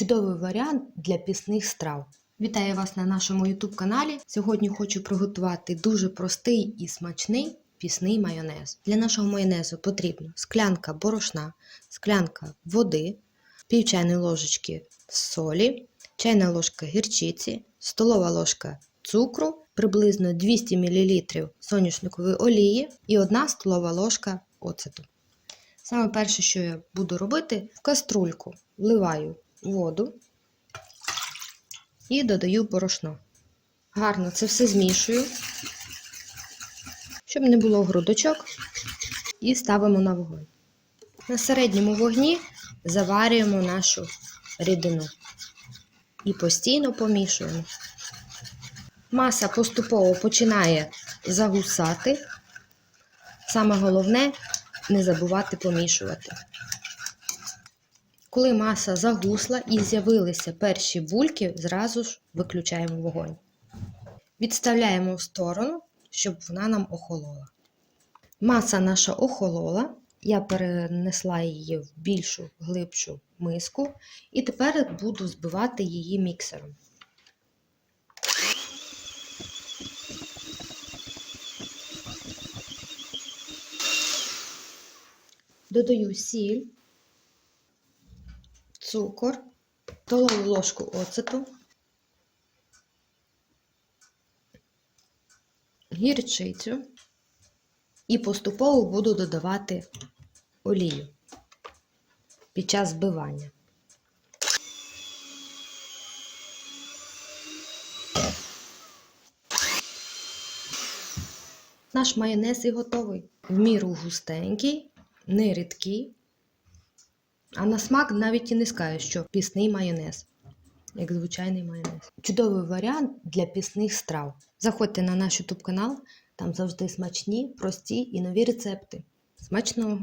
Чудовий варіант для пісних страв. Вітаю вас на нашому YouTube каналі. Сьогодні хочу приготувати дуже простий і смачний пісний майонез. Для нашого майонезу потрібно склянка борошна, склянка води, пів чайної ложечки солі, чайна ложка гірчиці, столова ложка цукру, приблизно 200 мл соняшникової олії і 1 столова ложка оцету. Саме перше, що я буду робити, в каструльку вливаю воду і додаю борошно. Гарно це все змішую, щоб не було грудочок, і ставимо на вогонь. На середньому вогні заварюємо нашу рідину і постійно помішуємо. Маса поступово починає загусати. Саме головне не забувати помішувати. Коли маса загусла і з'явилися перші бульки, зразу ж виключаємо вогонь. Відставляємо в сторону, щоб вона нам охолола. Маса наша охолола, я перенесла її в більшу, глибшу миску, і тепер буду збивати її міксером. Додаю сіль, цукор, столову ложку оцету, гірчицю і поступово буду додавати олію під час збивання. Наш майонез і готовий. В міру густенький, не рідкий. А на смак навіть і не скажу, що пісний майонез, як звичайний майонез. Чудовий варіант для пісних страв. Заходьте на наш YouTube канал, там завжди смачні, прості і нові рецепти. Смачного!